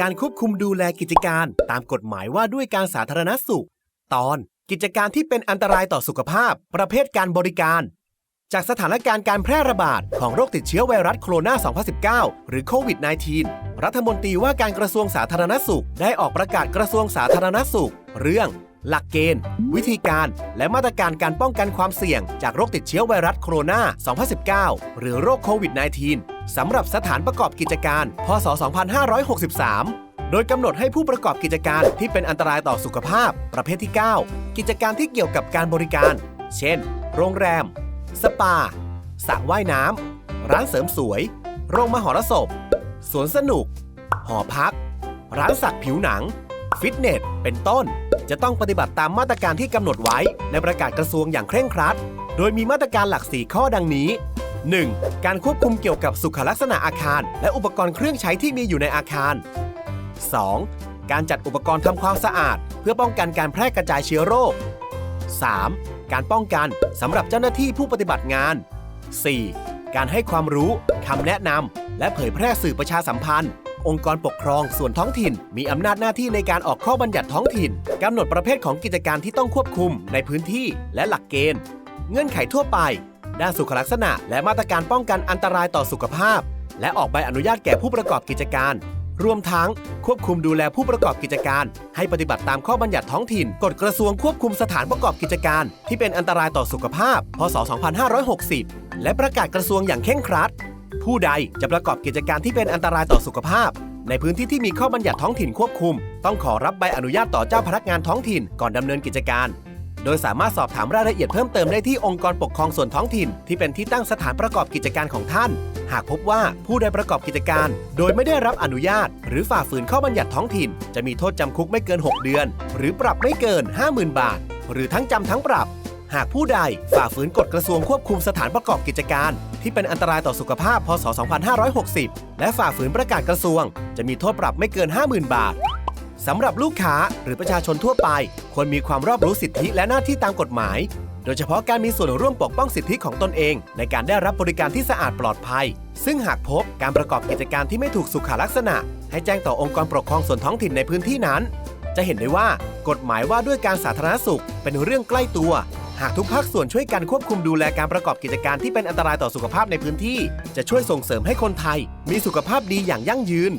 การควบคุมดูแลกิจการตามกฎหมายว่าด้วยการสาธารณสุข ตอนกิจการที่เป็นอันตรายต่อสุขภาพ ประเภทการบริการ จากสถานการณ์การแพร่ระบาดของโรคติดเชื้อไวรัสโคโรนา 2019 หรือโควิด -19 รัฐมนตรีว่าการกระทรวงสาธารณสุข ได้ออกประกาศกระทรวงสาธารณสุข เรื่อง หลักเกณฑ์ วิธีการ และมาตรการการป้องกันความเสี่ยง จากโรคติดเชื้อไวรัสโคโรนา 2019 หรือโรคโควิด -19 สำหรับสถานประกอบกิจการ พศ 2563โดยกำหนดให้ผู้ประกอบกิจการที่เป็นอันตรายต่อสุขภาพ ประเภทที่ 9 กิจการที่เกี่ยวกับการบริการ เช่น โรงแรม สปาสระว่ายน้ำ ร้านเสริมสวย โรงมหรสพ สวนสนุก หอพัก ร้านสักผิวหนัง ฟิตเนส เป็นต้น จะต้องปฏิบัติตามมาตรการที่กำหนดไว้ในประกาศกระทรวงอย่างเคร่งครัด โดยมีมาตรการหลัก 4 ข้อดังนี้ 1. การควบคุมเกี่ยวกับสุขลักษณะอาคาร และอุปกรณ์เครื่องใช้ที่มีอยู่ในอาคาร 2. การจัดอุปกรณ์ทำความสะอาด เพื่อป้องกันการแพร่กระจายเชื้อโรค 3. การป้องกันสำหรับเจ้าหน้าที่ผู้ปฏิบัติงาน 4. การให้ความรู้คำแนะนำและเผยแพร่สื่อประชาสัมพันธ์ องค์กรปกครองส่วนท้องถิ่น มีอำนาจหน้าที่ในการออกข้อบัญญัติท้องถิ่นกำหนดประเภทของกิจการที่ต้องควบคุมในพื้นที่และหลักเกณฑ์ เงื่อนไขทั่วไป ด้านสุขลักษณะ และมาตรการป้องกันอันตรายต่อสุขภาพ และออกใบอนุญาตแก่ผู้ประกอบกิจการ รวมทั้งควบคุมดูแลผู้ประกอบกิจการ ให้ปฏิบัติตามข้อบัญญัติท้องถิ่น กฎกระทรวงควบคุมสถานประกอบกิจการ ที่เป็นอันตรายต่อสุขภาพ พศ 2560 และประกาศกระทรวงอย่างเคร่งครัด ผู้ใดจะประกอบกิจการที่เป็นอันตรายต่อสุขภาพ ในพื้นที่ที่มีข้อบัญญัติท้องถิ่นควบคุม ต้องขอรับใบอนุญาตต่อเจ้าพนักงานท้องถิ่นก่อนดำเนินกิจการ โดยสามารถสอบถามรายละเอียดเพิ่มเติมได้ที่องค์กรปกครองส่วนท้องถิ่น ที่เป็นที่ตั้งสถานประกอบกิจการของท่าน หากพบว่าผู้ใดประกอบกิจการ โดยไม่ได้รับอนุญาต หรือฝ่าฝืนข้อบัญญัติท้องถิ่น จะมีโทษจำคุกไม่เกิน 6 เดือน หรือปรับไม่เกิน 50,000 บาท หรือทั้งจำทั้งปรับ หากผู้ใดฝ่าฝืนกฎกระทรวงควบคุมสถานประกอบกิจการ ที่เป็นอันตรายต่อสุขภาพ พศ 2560 และฝ่าฝืนประกาศกระทรวง จะมีโทษปรับไม่เกิน 50,000 บาทสำหรับลูกค้าหรือประชาชนทั่วไป ควรมีความรอบรู้สิทธิและหน้าที่ตามกฎหมาย โดยเฉพาะการมีส่วนร่วมปกป้องสิทธิของตนเอง ในการได้รับบริการที่สะอาดปลอดภัย ซึ่งหากพบการประกอบกิจการที่ไม่ถูกสุขลักษณะ ให้แจ้งต่อองค์กรปกครองส่วนท้องถิ่นในพื้นที่นั้น จะเห็นได้ว่ากฎหมายว่าด้วยการสาธารณสุขเป็นเรื่องใกล้ตัว หากทุกภาคส่วนช่วยกันควบคุมดูแลการประกอบกิจการที่เป็นอันตรายต่อสุขภาพในพื้นที่ จะช่วยส่งเสริมให้คนไทย มีสุขภาพดีอย่างยั่งยืน